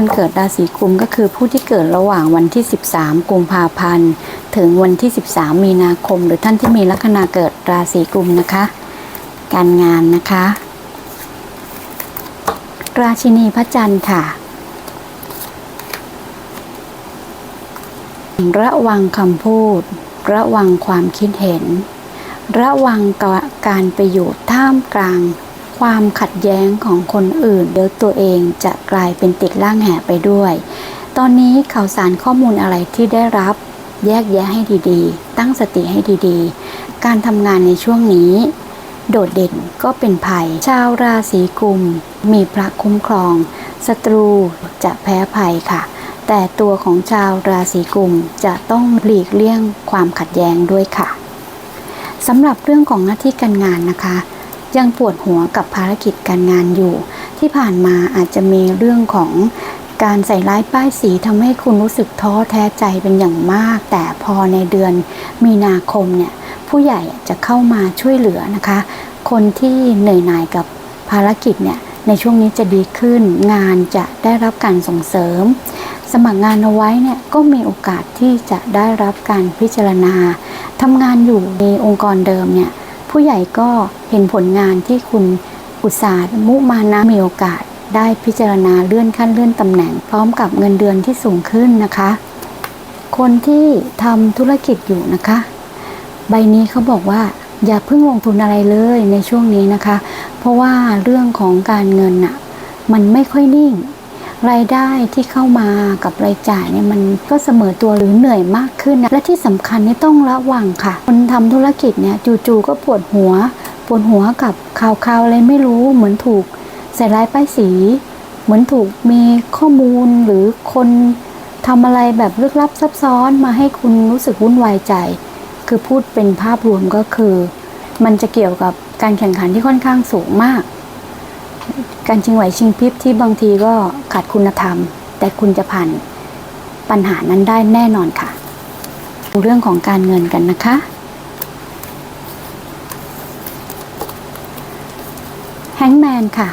คนเกิดราศีกุมก็คือผู้ที่เกิดระหว่างวันที่ 13 กุมภาพันธ์ ถึงวันที่ 13 มีนาคม หรือท่านที่มีลัคนาเกิดราศีกุมนะคะ การงานนะคะ ราชินีพระจันทร์ค่ะ ระวังคำพูด ระวังความคิดเห็น ระวังการไปอยู่ท่ามกลาง ความขัดแย้งของคนอื่นเดี๋ยวตัวเองจะกลายเป็นติดล่างแห่ไปด้วย ตอนนี้ข่าวสารข้อมูลอะไรที่ได้รับแยกแยะให้ดีๆ ตั้งสติให้ดีๆ การทำงานในช่วงนี้ โดดเด่นก็เป็นภัย ชาวราศีกุม มีพระคุ้มครองศัตรูจะแพ้ภัยค่ะ แต่ตัวของชาวราศีกุมจะต้องหลีกเลี่ยงความขัดแย้งด้วยค่ะสำหรับเรื่องของหน้าที่การงานนะคะ ยังปวดหัวกับภารกิจการงานอยู่ ที่ผ่านมาอาจจะมีเรื่องของการใส่ร้ายป้ายสีทำให้คุณรู้สึกท้อแท้ใจเป็นอย่างมาก แต่พอในเดือนมีนาคมเนี่ยผู้ใหญ่จะเข้ามาช่วยเหลือนะคะ คนที่เหนื่อยหน่ายกับภารกิจเนี่ยในช่วงนี้จะดีขึ้น งานจะได้รับการส่งเสริม สมัครงานเอาไว้เนี่ยก็มีโอกาสที่จะได้รับการพิจารณาทำงานอยู่ในองค์กรเดิมเนี่ยผู้ใหญ่ก็ เห็นผลงานที่คุณอุตสาห์มุมานะมีโอกาส ได้พิจารณาเลื่อนขั้นเลื่อนตำแหน่ง พร้อมกับเงินเดือนที่สูงขึ้นนะคะ คนที่ทำธุรกิจอยู่นะคะ ใบนี้เขาบอกว่าอย่าเพิ่งลงทุนอะไรเลยในช่วงนี้นะคะ เพราะว่าเรื่องของการเงินอะมันไม่ค่อยนิ่ง รายได้ที่เข้ามากับรายจ่ายเนี่ยมันก็เสมอตัวหรือเหนื่อยมากขึ้นนะและที่สำคัญนี่ต้องระวังค่ะคนทำธุรกิจเนี่ยจู่ๆก็ปวดหัว ปวดหัวกับข่าวๆอะไรไม่รู้เหมือนถูกใส่ร้ายป้ายสี เหมือนถูกมีข้อมูลหรือคนทำอะไรแบบลึกลับซับซ้อนมาให้คุณรู้สึกวุ่นวายใจ คือพูดเป็นภาพรวมก็คือ มันจะเกี่ยวกับการแข่งขันที่ค่อนข้างสูงมาก การชิงไหวชิงพริบที่บางทีก็ขาดคุณธรรม แต่คุณจะผ่านปัญหานั้นได้แน่นอนค่ะดูเรื่องของการเงินกันนะคะ แฮงแม นค่ะ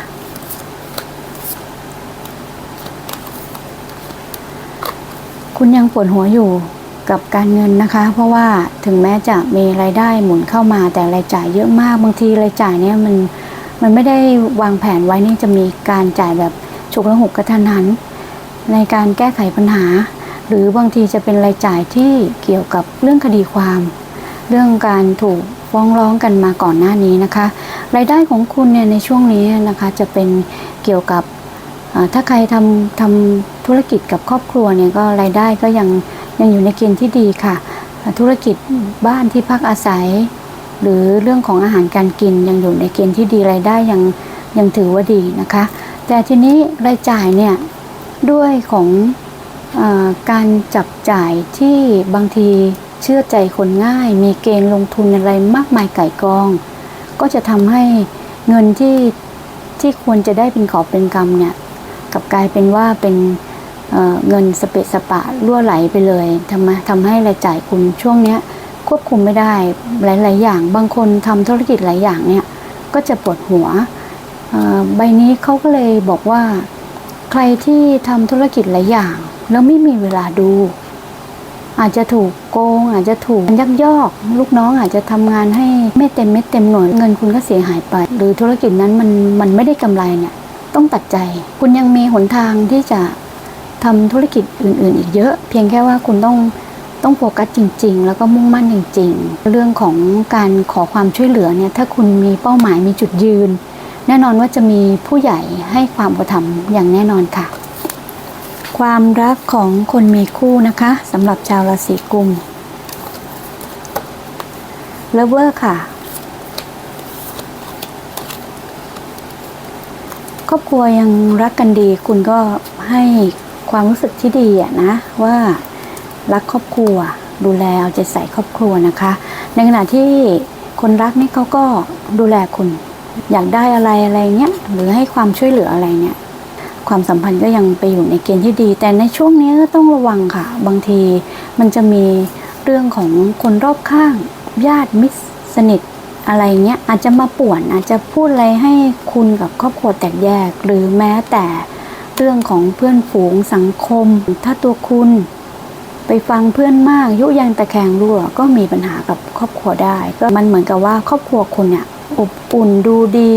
คุณยังปวดหัวอยู่กับการเงินนะคะ เพราะว่าถึงแม้จะมีรายได้หมุนเข้ามาแต่รายจ่ายเยอะมากบางทีรายจ่ายเนี่ยมันมันไม่ได้วางแผนไว้นี่จะมีการจ่ายแบบฉุกละหุกกระทันหัน ในการแก้ไขปัญหา หรือบางทีจะเป็นรายจ่ายที่เกี่ยวกับเรื่องคดีความ เรื่องการถูก ฟ้องร้องกันมาก่อนหน้านี้นะคะ รายได้ของคุณเนี่ยในช่วงนี้นะคะจะเป็นเกี่ยวกับถ้าใครทำทำธุรกิจกับครอบครัวเนี่ยก็รายได้ก็ยังยังอยู่ในเกณฑ์ที่ดีค่ะ ธุรกิจบ้านที่พักอาศัย หรือเรื่องของอาหารการกินยังอยู่ในเกณฑ์ที่ดีรายได้ยังยังถือว่าดีนะคะ แต่ทีนี้รายจ่ายเนี่ยด้วยของอการจับจ่ายที่บางที เชื่อใจคนง่าย มีเกณฑ์ลงทุนอะไรมากมายไก่กอง ก็จะทำให้เงินที่ที่ควรจะได้เป็นขอบเป็นกำเนี่ยกลับกลายเป็นว่าเป็นเเงินสเปะสปะรั่วไหลไปเลยทำไมทำให้รายจ่ายคุณช่วงเนี้ยควบคุมไม่ได้หลาย ๆ อย่าง บางคนทำธุรกิจหลายอย่างเนี่ยก็จะปวดหัวใบนี้เขาก็เลยบอกว่า ใครที่ทำธุรกิจหลายอย่าง แล้วไม่มีเวลาดู อาจจะถูกโกง อาจจะถูกยักยอก ลูกน้องอาจจะทำงานให้ไม่เต็มเม็ดเต็มหน่วยเงินคุณก็เสียหายไป หรือธุรกิจนั้นมันมันไม่ได้กำไรเนี่ยต้องตัดใจ คุณยังมีหนทางที่จะทำธุรกิจอื่น ๆ อีกเยอะ เพียงแค่ว่าคุณต้องต้องโฟกัสจริง ๆ แล้วก็มุ่งมั่นจริง ๆ เรื่องของการขอความช่วยเหลือเนี่ยถ้าคุณมีเป้าหมายมีจุดยืน แน่นอนว่าจะมีผู้ใหญ่ให้ความอุปถัมภ์อย่างแน่นอนค่ะ ความรักของคนมีคู่นะคะสำหรับชาวราศีกุมเลเวอร์ค่ะ ครอบครัวยังรักกันดี คุณก็ให้ความรู้สึกที่ดีอะนะ ว่ารักครอบครัวดูแลเอาใจใส่ครอบครัวนะคะ ในขณะที่คนรักนี่เขาก็ดูแลคุณ อยากได้อะไรอะไรเงี้ยหรือให้ความช่วยเหลืออะไรเนี่ย ความสัมพันธ์ก็ยังไปอยู่ในเกณฑ์ที่ดี แต่ในช่วงนี้ก็ต้องระวังค่ะ บางทีมันจะมีเรื่องของคนรอบข้าง ญาติมิตรสนิทอะไรเงี้ยอาจจะมาป่วนอาจจะพูดอะไรให้คุณกับครอบครัวแตกแยก หรือแม้แต่เรื่องของเพื่อนฝูงสังคม ถ้าตัวคุณไปฟังเพื่อนมากยุยังตะแคงรั่วก็มีปัญหากับครอบครัวได้ ก็มันเหมือนกับว่าครอบครัวคุณเนี่ยอบอุ่นดูดี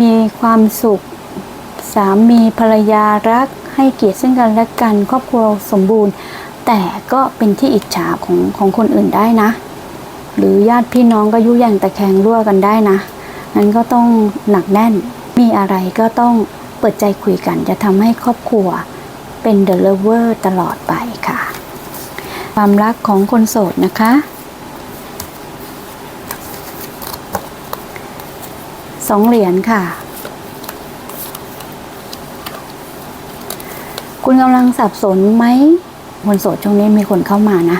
มีความสุข สามีภรรยารักให้เกียรติซึ่งกันและกันครอบครัวสมบูรณ์ แต่ก็เป็นที่อิจฉาของของคนอื่นได้นะ หรือญาติพี่น้องก็ยุยังตะแคงรั่วกันได้นะนั้นก็ต้องหนักแน่นมีอะไรก็ต้องเปิดใจคุยกัน จะทำให้ครอบครัวเป็น the lover ตลอดไปค่ะ ความรักของคนโสดนะคะสองเหรียญค่ะ คุณกำลังสับสนไหมคนโสดช่วงนี้มีคนเข้ามานะ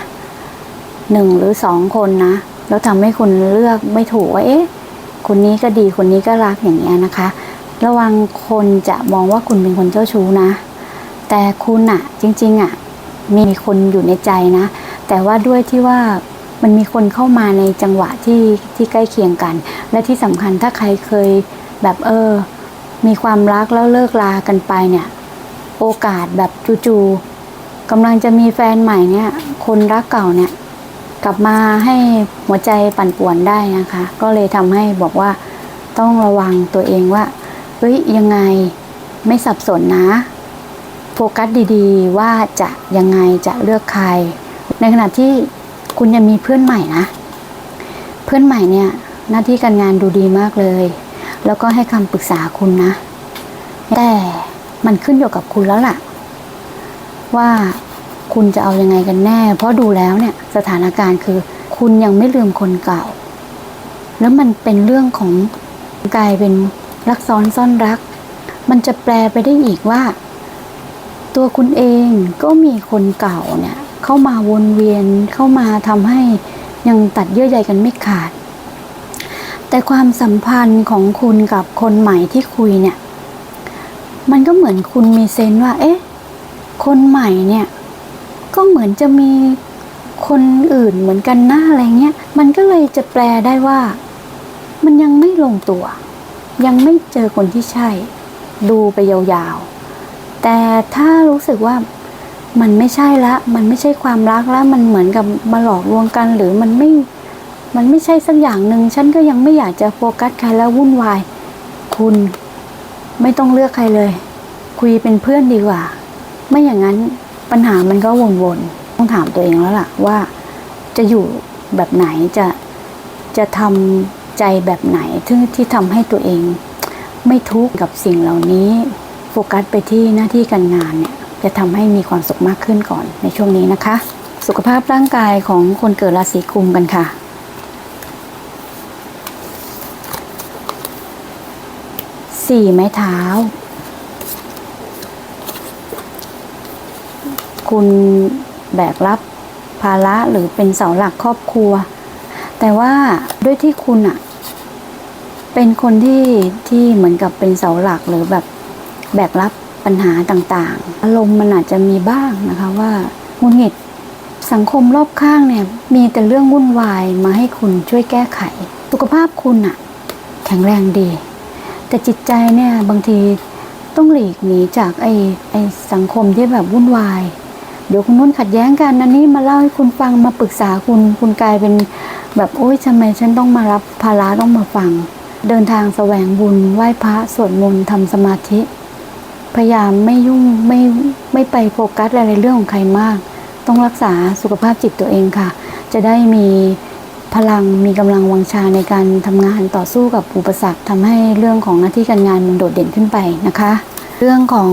หนึ่งหรือสองคนนะ แล้วทำให้คุณเลือกไม่ถูกว่าเอ๊ะคนนี้ก็ดีคนนี้ก็รักอย่างเงี้ยนะคะ ระวังคนจะมองว่าคุณเป็นคนเจ้าชู้นะ แต่คุณอะจริงๆอะมีคนอยู่ในใจนะ แต่ว่าด้วยที่ว่ามันมีคนเข้ามาในจังหวะที่ที่ใกล้เคียงกัน และที่สำคัญถ้าใครเคยแบบเออ มีความรักแล้วเลิกลากันไปเนี่ย โอกาสแบบจู่ๆกำลังจะมีแฟนใหม่เนี่ย คนรักเก่าเนี่ย กลับมาให้หัวใจปั่นป่วนได้นะคะ ก็เลยทำให้บอกว่าต้องระวังตัวเองว่าเฮ้ยยังไงไม่สับสนนะโฟกัสดีๆ ว่าจะยังไงจะเลือกใคร ในขณะที่คุณยังมีเพื่อนใหม่นะ เพื่อนใหม่เนี่ยหน้าที่การงานดูดีมากเลย แล้วก็ให้คำปรึกษาคุณนะ แต่ มันขึ้นอยู่กับคุณแล้วล่ะ ว่าคุณจะเอายังไงกันแน่ เพราะดูแล้วเนี่ยสถานการณ์คือ คุณยังไม่ลืมคนเก่า แล้วมันเป็นเรื่องของกลายเป็นรักซ้อนซ่อนรัก มันจะแปลไปได้อีกว่า ตัวคุณเองก็มีคนเก่าเนี่ย เข้ามาวนเวียนเข้ามาทำให้ยังตัดเยื่อใยกันไม่ขาด แต่ความสัมพันธ์ของคุณกับคนใหม่ที่คุยเนี่ย มันก็เหมือนคุณมีเซนว่า เอ๊ะ คนใหม่เนี่ย ก็เหมือนจะมีคนอื่นเหมือนกันหน้าอะไรเงี้ย มันก็เลยจะแปลได้ว่า มันยังไม่ลงตัว ยังไม่เจอคนที่ใช่ ดูไปยาวๆ แต่ถ้ารู้สึกว่ามันไม่ใช่ละ มันไม่ใช่ความรักแล้วมันเหมือนกับมาหลอกลวงกัน หรือมันไม่ มันไม่ใช่สักอย่างหนึ่ง ฉันก็ยังไม่อยากจะโฟกัสใครแล้ววุ่นวาย คุณ ไม่ต้องเลือกใครเลย คุยเป็นเพื่อนดีกว่า ไม่อย่างนั้นปัญหามันก็วนๆต้องถามตัวเองแล้วล่ะว่า จะอยู่แบบไหนจะจะทำใจแบบไหนที่ที่ทำให้ตัวเอง ไม่ทุกข์กับสิ่งเหล่านี้ โฟกัสไปที่หน้าที่การงานเนี่ยจะทำให้มีความสุขมากขึ้นก่อนในช่วงนี้นะคะ สุขภาพร่างกายของคนเกิดราศีกุมกันค่ะ สี่ไม้เท้า คุณแบกรับภาระหรือเป็นเสาหลักครอบครัว แต่ว่าด้วยที่คุณอะเป็นคนที่ที่เหมือนกับเป็นเสาหลักหรือแบบแบกรับปัญหาต่างๆ อารมณ์มันอาจจะมีบ้างนะคะว่าหงุดหงิดสังคมรอบข้างเนี่ยมีแต่เรื่องวุ่นวายมาให้คุณช่วยแก้ไข สุขภาพคุณอะแข็งแรงดี แต่จิตใจเนี่ยบางทีต้องหลีกหนีจากไอ้ไอ้สังคมที่แบบวุ่นวาย เดี๋ยวคุณนุ่นขัดแย้งกันนันนี้มาเล่าให้คุณฟังมาปรึกษาคุณคุณกลายเป็นแบบโอ๊ยทำไมฉันต้องมารับภาระต้องมาฟัง เดินทางแสวงบุญไหว้พระสวดมนต์ทำสมาธิ พยายามไม่ยุ่งไม่ไม่ไปโฟกัสอะไรเรื่องของใครมาก ต้องรักษาสุขภาพจิตตัวเองค่ะ จะได้มี พลังมีกำลังวังชาในการทำงานต่อสู้กับอุปสรรคทำให้เรื่องของหน้าที่การงานมันโดดเด่นขึ้นไปนะคะ เรื่องของ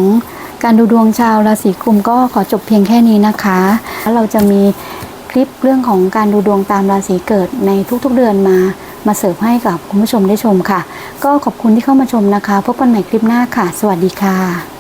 การดูดวงชาวราศีกุมก็ขอจบเพียงแค่นี้นะคะแล้วเราจะมีคลิปเรื่องของการดูดวงตามราศีเกิดในทุกๆเดือนมามาเสิร์ฟให้กับคุณผู้ชมได้ชมค่ะ ก็ขอบคุณที่เข้ามาชมนะคะ พบกันใหม่คลิปหน้าค่ะ สวัสดีค่ะ